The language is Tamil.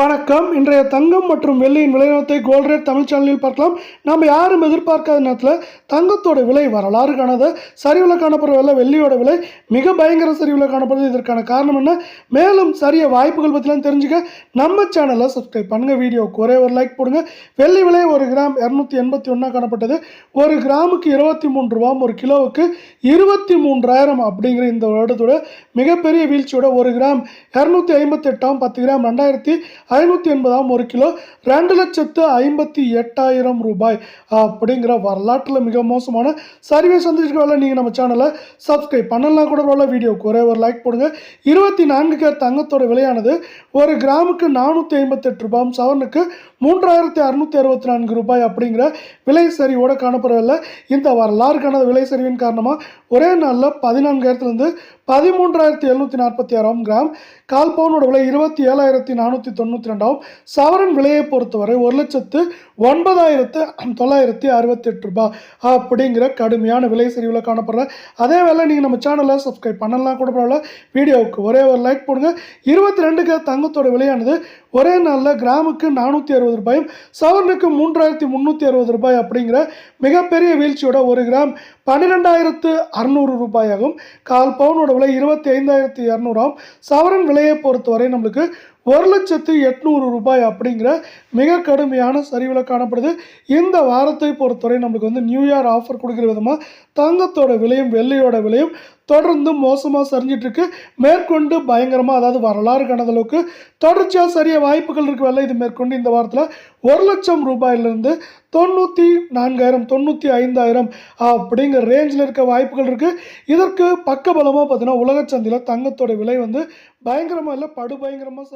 வணக்கம். இன்றைய தங்கம் மற்றும் வெள்ளியின் விலைநிலத்தை கோல்ட் ரேட் தமிழ் சேனலில் பார்க்கலாம். நம்ம யாரும் எதிர்பார்க்காத நேரத்தில் தங்கத்தோட விலை வரலாறு காணாத சரிவில் காணப்படுற விலை வெள்ளியோட விலை மிக பயங்கர சரிவில் காணப்படுது. இதற்கான காரணம் என்ன? மேலும் சரிய வாய்ப்புகள் பற்றிலாம் தெரிஞ்சுக்க நம்ம சேனலை சப்ஸ்கிரைப் பண்ணுங்கள் வீடியோவுக்கு ஒரே ஒரு லைக் போடுங்க. வெள்ளி விலை ஒரு கிராம் இரநூத்தி எண்பத்தி ஒன்றா காணப்பட்டது. ஒரு கிராமுக்கு இருபத்தி மூன்று ரூபாம் ஒரு கிலோவுக்கு இருபத்தி மூன்றாயிரம் அப்படிங்கிற இந்த வருடத்தோட மிகப்பெரிய வீழ்ச்சியோட ஒரு கிராம் இரநூத்தி ஐம்பத்தெட்டாம் பத்து கிராம். ரெண்டாயிரத்தி ஐநூற்றி எண்பதாம் ஒரு கிலோ ரெண்டு லட்சத்து ஐம்பத்தி எட்டாயிரம் ரூபாய். அப்படிங்கிற வரலாற்றில் மிக மோசமான சரிவை சந்திச்சிருக்க நீங்கள் நம்ம சேனலை சப்ஸ்கிரைப் பண்ணலாம் கூட வரல வீடியோக்கு ஒரே ஒரு லைக் போடுங்க. இருபத்தி நான்கு கேர் தங்கத்தோட விலையானது ஒரு கிராமுக்கு நானூற்றி ஐம்பத்தெட்டு ரூபாய் சவனுக்கு மூன்றாயிரத்தி அறுநூற்றி அறுபத்தி நான்கு ரூபாய் அப்படிங்கிற விலை சரிவோடு காணப்படவில்லை. இந்த வரலாறுக்கான விலை சரிவின் காரணமாக ஒரே நாளில் பதினான்காயிரத்துலேருந்து பதிமூன்றாயிரத்தி எழுநூற்றி நாற்பத்தி ஆறாம் கிராம் கால் பவுனோட விலை இருபத்தி ஏழாயிரத்தி நானூற்றி தொண்ணூற்றி ரெண்டாவும் சவரன் விலையை பொறுத்தவரை ஒரு லட்சத்து ஒன்பதாயிரத்து தொள்ளாயிரத்தி அறுபத்தெட்டு ரூபாய் அப்படிங்கிற கடுமையான விலை சரிவில் காணப்படுற. அதே வேலை நீங்கள் நம்ம சேனலை சப்ஸ்கிரைப் பண்ணலாம் கூட பரவாயில்ல. வீடியோவுக்கு ஒரே ஒரு லைக் போடுங்க. இருபத்தி ரெண்டுக்கு தங்கத்தோட விலையானது ஒரே நாளில் கிராமுக்கு நானூற்றி அறுபது ரூபாயும் சவரனுக்கு மூன்றாயிரத்தி முந்நூற்றி அறுபது ரூபாய் அப்படிங்கிற மிகப்பெரிய வீழ்ச்சியோட ஒரு கிராம் பன்னிரெண்டாயிரத்து அறநூறு ரூபாயாகும். கால் பவுனோட விலை இருபத்தி ஐந்தாயிரத்தி இரநூறாம் சவரன் விலையை பொறுத்தவரை நம்மளுக்கு ஒரு லட்சத்து எட்நூறு ரூபாய் அப்படிங்கிற மிக கடுமையான சரிவில் காணப்படுது. இந்த வாரத்தை பொறுத்தவரை நம்மளுக்கு வந்து நியூ இயர் ஆஃபர் கொடுக்குற விதமாக தங்கத்தோட விலையும் வெள்ளையோட விலையும் தொடர்ந்து மோசமாக சரிஞ்சிட்ருக்கு. மேற்கொண்டு பயங்கரமாக அதாவது வரலாறு கணதளவுக்கு அளவுக்கு தொடர்ச்சியாக சரிய வாய்ப்புகள் இருக்கு வெள்ளை. இது மேற்கொண்டு இந்த வாரத்தில் ஒரு லட்சம் ரூபாயிலிருந்து தொண்ணூற்றி நான்காயிரம் தொண்ணூற்றி ஐந்தாயிரம் அப்படிங்கிற ரேஞ்சில் இருக்க வாய்ப்புகள் இருக்குது இதற்கு பக்கபலமாக பார்த்தீங்கன்னா உலகச்சந்தையில் தங்கத்தோட விலை வந்து பயங்கரமாக இல்லை படு பயங்கரமாக